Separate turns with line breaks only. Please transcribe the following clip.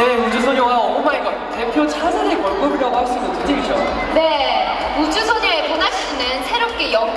네, 우주소녀와 오마이걸 대표 차세대 걸그룹이라고 할 수 있는 두 팀이죠.
네, 우주소녀의 보나 씨는 새롭게 연기